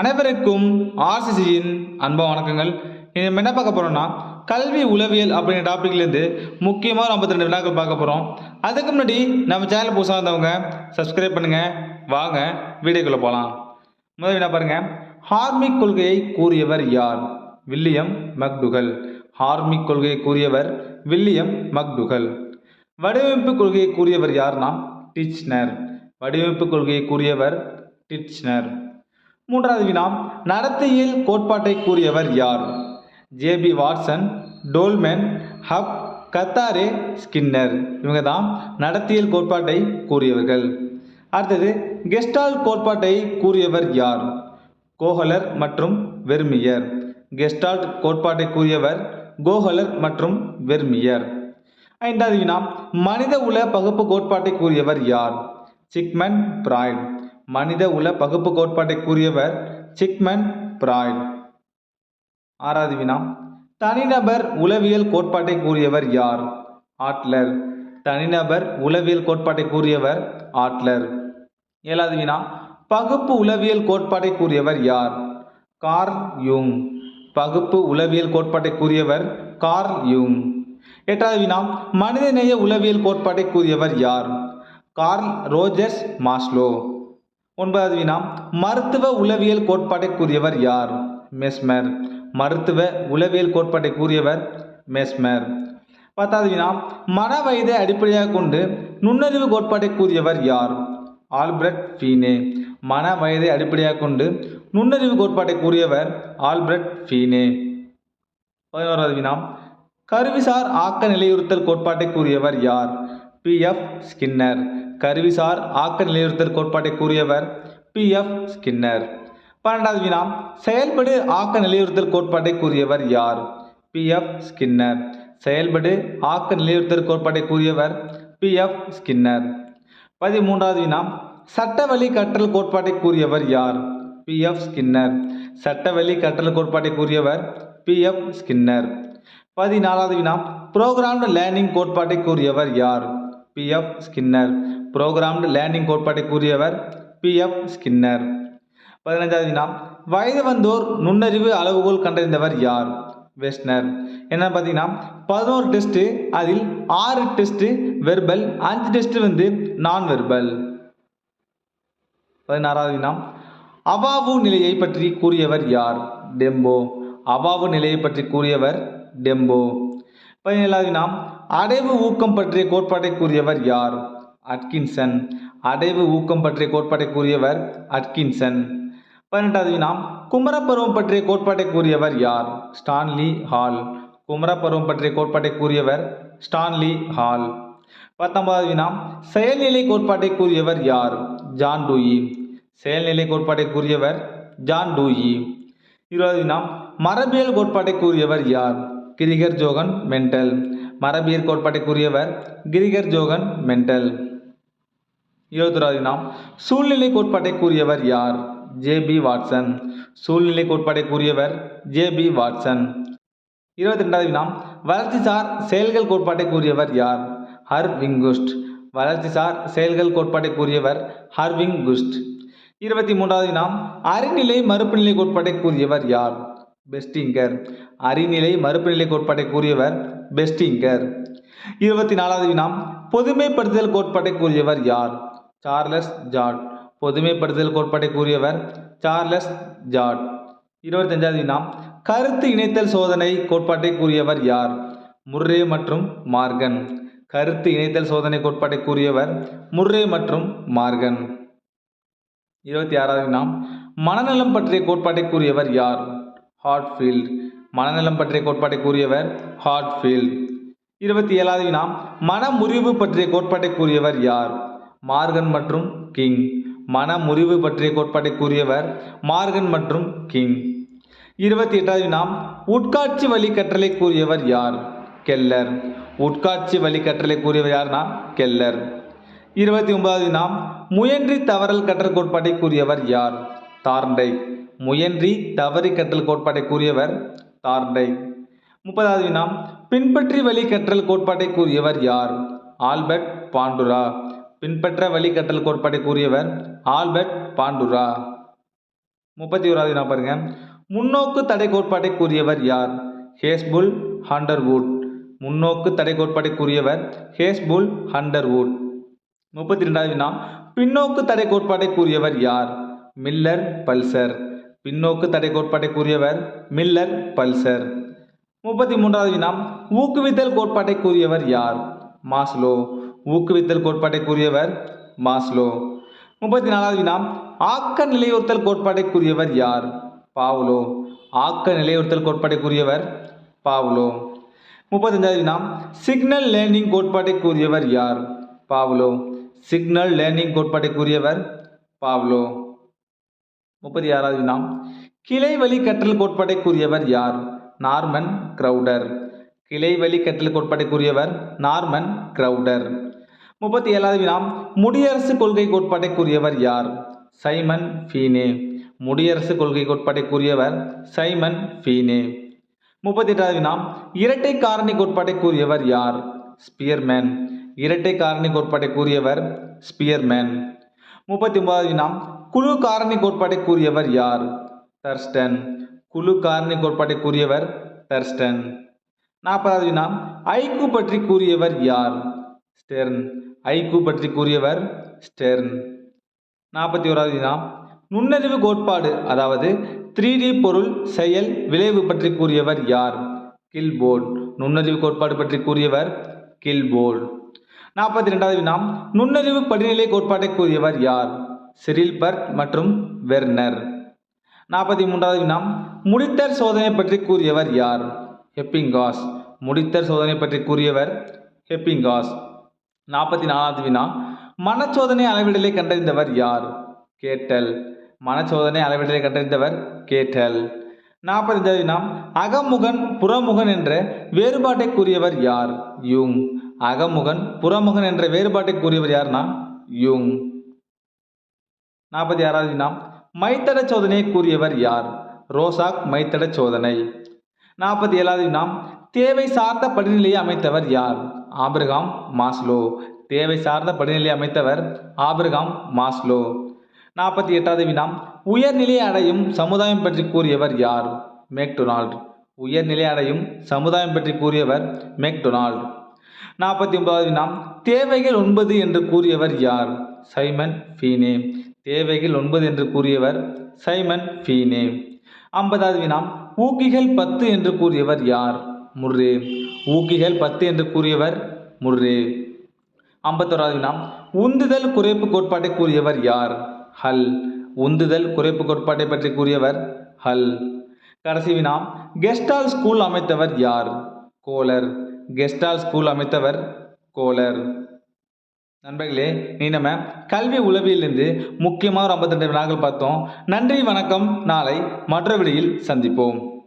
அனைவருக்கும் ஆர்சிசியின் அன்ப வணக்கங்கள். நம்ம என்ன பார்க்க போகிறோம்னா கல்வி உளவியல் அப்படிங்கிற டாப்பிக்லேருந்து முக்கியமாக ஐம்பத்தி ரெண்டு வினாக்கள் பார்க்க போகிறோம் அதுக்கு முன்னாடி நம்ம சேனல் புதுசாக இருந்தவங்க சப்ஸ்கிரைப் பண்ணுங்கள் வாங்க வீடியோக்குள்ளே போகலாம் முதல் வினா பாருங்க. ஹார்மிக் கொள்கையை கூறியவர் யார்? வில்லியம் மக்டுகல். ஹார்மிக் கொள்கையை கூறியவர் வில்லியம் மக்டுகல். வடிவமைப்பு கொள்கையை கூறியவர் யார்னா? டிச்னர் வடிவமைப்பு கொள்கையை கூறியவர் டிச்னர் மூன்றாவது வினா நடத்தையில் கோட்பாட்டை கூறியவர் யார்? JB Watson Tolman Hull Guthrie Skinner. இவங்க தான் நடத்தியல் கோட்பாட்டை கூறியவர்கள். அடுத்தது கெஸ்டால் கோட்பாட்டை கூறியவர் யார்? கோஹலர் மற்றும் வெர்மியர். கெஸ்டால்ட் கோட்பாட்டை கூறியவர் கோஹலர் மற்றும் வெர்மியர். ஐந்தாவது வினா மனித உல பகுப்பு கோட்பாட்டை கூறியவர் யார்? சிக்மன் பிராய்ட் மனித உல பகுப்பு கோட்பாட்டை கூறியவர் சிக்மன் பிராய்ட் ஆறாவது வினா. தனிநபர் உளவியல் கோட்பாட்டை கூறியவர் யார்? ஆட்லர். தனிநபர் உளவியல் கோட்பாட்டை கூறியவர் ஆட்லர். ஏழாவது வினா. பகுப்பு உளவியல் கோட்பாட்டை கூறியவர் யார்? கார்ல் யூங். பகுப்பு உளவியல் கோட்பாட்டை கூறியவர் கார்ல் யூங். எட்டாவது வினா. மனிதநேய உளவியல் கோட்பாட்டை கூறியவர் யார்? Carl Rogers Maslow. ஒன்பதாவது வினா மருத்துவ உளவியல் கோட்பாட்டை கூறியவர் யார்? மெஸ்மர். மருத்துவ உளவியல் கோட்பாட்டை கூறியவர் மெஸ்மர். பத்தாவது வினா மன வயதை அடிப்படையாக கொண்டு நுண்ணறிவு கோட்பாட்டை கூறியவர் யார்? Alfred Binet. மன வயதை அடிப்படையாக கொண்டு நுண்ணறிவு கோட்பாட்டை கூறியவர் ஆல்பிரட் ஃபீனே. பதினோராவது வினா கருவிசார் ஆக்க நிலையுறுத்தல் கோட்பாட்டை கூறியவர் யார்? பி. எஃப். ஸ்கின்னர். கருவிசார் ஆக்க நிலையுறுத்தல் கோட்பாட்டை கூறியவர் பி எஃப் ஸ்கின்னர் பன்னெண்டாவது வினா செயல்படு ஆக்க நிலையுறுத்தல் கோட்பாட்டை கூறியவர் யார்? பி எஃப் ஸ்கின்னர் செயல்படு ஆக்க நிலையுறுத்தல் கோட்பாட்டை கூறியவர் பி எஃப் ஸ்கின்னர் பதிமூன்றாவது வினா சட்டவழி கற்றல் கோட்பாட்டை கூறியவர் யார்? பி எஃப் ஸ்கின்னர் சட்டவழி கற்றல் கோட்பாட்டை கூறியவர் பி எஃப் ஸ்கின்னர் பதினாலாவது வினா புரோகிராம்டு லேர்னிங் கோட்பாட்டை கூறியவர் யார்? B F Skinner programmed learning கோட்பாட்டை கூறியவர் பி. F Skinner. பதினஞ்சாவது வினா வயது வந்தோர் நுண்ணறிவு அளவுகோல் கண்டறிந்தவர் யார்? வெஸ்னர் என்ன பார்த்தீங்கன்னா பதினோரு டெஸ்ட்டு அதில் ஆறு டெஸ்ட்டு வெர்பல் அஞ்சு டெஸ்ட்டு வந்து நான் வெர்பல் பதினாறாவது வினா அவாவு நிலையை பற்றி கூறியவர் யார்? டெம்போ. அவாவு நிலையை பற்றி கூறியவர் டெம்போ. பதினேழாவது வினா அடைவு ஊக்கம் பற்றிய கோட்பாட்டை கூறியவர் யார்? அட்கின்சன். அடைவு ஊக்கம் பற்றிய கோட்பாட்டை கூறியவர் அட்கின்சன். பன்னெண்டாவது வினா குமரப்பருவம் பற்றிய கோட்பாட்டை கூறியவர் யார்? Stanley hall. குமரப்பருவம் பற்றிய கோட்பாட்டை கூறியவர் ஸ்டான்லி ஹால். பத்தொன்பதாவது வினா செயல்நிலை கோட்பாட்டை கூறியவர் யார்? John Dewey. செயல்நிலை கோட்பாட்டை கூறியவர் ஜான் டூயி. இருபது வினா மரபியல் கோட்பாட்டை கூறியவர் யார்? கிரிகர் ஜோகன் மென்டல் மரபியல் கோட்பாட்டை கூறியவர் கிரிகர் ஜோகன் மென்டல் இருபத்தொராவது நாம் சூழ்நிலை கோட்பாட்டை கூறியவர் யார்? JB Watson. சூழ்நிலை கோட்பாட்டை கூறியவர் ஜேபி வாட்சன். இருபத்தி ரெண்டாவது வினா வளர்ச்சிசார் செயல்கள் கோட்பாட்டை கூறியவர் யார்? ஹர் விங்குஸ்ட் வளர்ச்சிசார் செயல்கள் கோட்பாட்டை கூறியவர் ஹர்விங் குஸ்ட் இருபத்தி மூன்றாவது வினாம் அறிநிலை மறுப்புநிலை கோட்பாட்டை கூறியவர் யார்? பெஸ்டிங்கர். அறிநிலை மறுப்புநிலை கோட்பாட்டை கூறியவர் பெஸ்டிங்கர். இருபத்தி நாலாவது வினாம் பொதுமைப்படுத்துதல் கோட்பாட்டை கூறியவர் யார்? Charles Judd. பொதுமைப்படுத்தல் கோட்பாட்டை கூறியவர் சார்லஸ் ஜாட். இருபத்தஞ்சாவது வினா கருத்து இணைத்தல் சோதனை கோட்பாட்டை கூறியவர் யார்? முர்ரே மற்றும் மார்கன். கருத்து இணைத்தல் சோதனை கோட்பாட்டை கூறியவர் முர்ரே மற்றும் மார்கன். இருபத்தி ஆறாவது வினா மனநலம் பற்றிய கோட்பாட்டை கூறியவர் யார்? ஹார்ட்ஃபீல்ட். மனநலம் பற்றிய கோட்பாட்டை கூறியவர் ஹார்ட்ஃபீல்ட். இருபத்தி ஏழாவது வினா மனமுறிவு பற்றிய கோட்பாட்டை கூறியவர் யார்? மார்கன் மற்றும் கிங். மனமுறிவு பற்றிய கோட்பாட்டை கூறியவர் மார்கன் மற்றும் கிங். இருபத்தி எட்டாவது நாம் உட்காட்சி வழி கற்றலை கூறியவர் யார்? கெல்லர். உட்காட்சி வழி கற்றலை கூறியவர் யார்னா கெல்லர். இருபத்தி ஒன்பதாவது நாம் முயன்றி தவறல் கற்றல் கோட்பாட்டை கூறியவர் யார்? தார்ண்டை. முயன்றி தவறி கற்றல் கோட்பாட்டை கூறியவர் தார்ண்டை. முப்பதாவது வினா பின்பற்றி வழி கற்றல் கோட்பாட்டை கூறியவர் யார்? Albert Bandura. பின்பற்ற வழிகட்டல் கோட்பாட்டை கூறியவர் ஆல்பர்ட் பாண்டுரா. முப்பத்தி ஓராவது வினா பாருங்க. முன்னோக்கு தடை கோட்பாட்டை கூறியவர் யார்? ஹேஸ்புல் ஹண்டர்வுட். முன்னோக்கு தடை கோட்பாட்டை கூறியவர் ஹேஸ்புல் ஹண்டர்வுட். முப்பத்தி ரெண்டாவது வினா பின்னோக்கு தடை கோட்பாட்டை கூறியவர் யார்? Miller Pulsar. பின்னோக்கு தடை கோட்பாட்டை கூறியவர் மில்லர் பல்சர். முப்பத்தி மூன்றாவது வினா ஊக்குவித்தல் கோட்பாட்டை கூறியவர் யார்? மாஸ்லோ. ஊக்குவித்தல் கோட்பாட்டை கூறியவர் மாஸ்லோ. முப்பத்தி நாலாவது வினா ஆக்க நிலையுறுத்தல் கோட்பாட்டை கூறியவர் யார்? பாவ்லோ. ஆக்க நிலையுறுத்தல் கோட்பாட்டை கூறியவர் பாவ்லோ. முப்பத்தஞ்சாவது வினா சிக்னல் லேர்னிங் கோட்பாட்டை கூறியவர் யார்? பாவ்லோ. சிக்னல் லேர்னிங் கோட்பாட்டை கூறியவர் பாவ்லோ. முப்பத்தி ஆறாவது வினா கிளை வழி கற்றல் கோட்பாட்டை கூறியவர் யார்? Norman Crowder. கிளை வழி கற்றல் கோட்பாட்டை கூறியவர் நார்மன் கிரௌடர். முப்பத்தி ஏழாவது வினா. முடியரசு கொள்கை கோட்பாட்டை கூறியவர் யார்? சைமன் ஃபீனே. முடியரசு கொள்கை கோட்பாட்டை கூறியவர் சைமன் ஃபீனே. முப்பத்தி எட்டாவது வினா. இரட்டை காரணி கோட்பாட்டை கூறியவர் யார்? ஸ்பியர்மேன். இரட்டை காரணி கோட்பாட்டை கூறியவர் ஸ்பியர்மேன். முப்பத்தி ஒன்பதாவது வினா. குழு காரணி கோட்பாட்டை கூறியவர் யார்? தர்ஸ்டன். குழு காரணி கோட்பாட்டை கூறியவர் தர்ஸ்டன். நாற்பதாவது வினா. ஐக்கு பற்றி கூறியவர் யார்? ஸ்டெர்ன். ஐக்கூ பற்றி கூறியவர் ஸ்டெர்ன். நாற்பத்தி ஓராவது வினாம் நுண்ணறிவு கோட்பாடு அதாவது த்ரீ டி பொருள் செயல் விளைவு பற்றி கூறியவர் யார்? கில்போர்ட். நுண்ணறிவு கோட்பாடு பற்றி கூறியவர் கில்போர்ட். நாற்பத்தி ரெண்டாவது வினாம் நுண்ணறிவு படிநிலை கோட்பாட்டை கூறியவர் யார்? சிரில்பர்ட் மற்றும் வெர்னர். நாற்பத்தி மூன்றாவது வினாம் முடித்தர் சோதனை பற்றி கூறியவர் யார்? ஹெப்பிங்காஸ். முடித்தர் சோதனை பற்றி கூறியவர் ஹெப்பிங்காஸ். நாற்பத்தி நாலாவது வினா. மனச்சோதனை அளவிடலை கண்டறிந்தவர் யார்? கேட்டல். மனச்சோதனை அளவிடலை கண்டறிந்தவர் கேட்டல். நாற்பத்தஞ்சாவது வினா. அகமுகன் புறமுகன் என்ற வேறுபாட்டை கூறியவர் யார்? யூங். அகமுகன் புறமுகன் என்ற வேறுபாட்டை கூறியவர் யார்னா? யூங். நாற்பத்தி ஆறாவது வினா. மைத்தட சோதனையை கூறியவர் யார்? ரோசாக் மைத்தட சோதனை. நாற்பத்தி ஏழாவது வினா. தேவை சார்ந்த படிநிலையை அமைத்தவர் யார்? Abraham Maslow. தேவை சார்ந்த படிநிலை அமைத்தவர் ஆபிரகாம் மாஸ்லோ. நாற்பத்தி எட்டாவது வினா உயர்நிலை அடையும் சமுதாயம் பற்றி கூறியவர் யார்? மேக்டொனால்ட். உயர்நிலை அடையும் சமுதாயம் பற்றி கூறியவர் மேக்டொனால்ட். நாற்பத்தி ஒன்பதாவது வினா தேவைகள் ஒன்பது என்று கூறியவர் யார்? Simon Binet. தேவைகள் ஒன்பது என்று கூறியவர் சைமன் ஃபீனே. ஐம்பதாவது வினாம். ஊக்கிகள் பத்து என்று கூறியவர் யார்? முர்ரே. ஊக்கிகள் பத்து என்று கூறியவர் முர்ரே. ஐம்பத்தோராவது வினா உந்துதல் குறைப்பு கோட்பாட்டை கூறியவர் யார்? ஹல். உந்துதல் குறைப்பு கோட்பாட்டை பற்றி கூறியவர் ஹல். கடைசி வினா கெஸ்டால் ஸ்கூல் அமைத்தவர் யார்? கோலர். கெஸ்டால் ஸ்கூல் அமைத்தவர் கோலர். நண்பர்களே நீ நம்ம கல்வி உளவியிலிருந்து முக்கியமாக ஒரு ஐம்பத்தி ரெண்டு வினாக்கள் பார்த்தோம். நன்றி வணக்கம். நாளை மற்ற விடையில் சந்திப்போம்.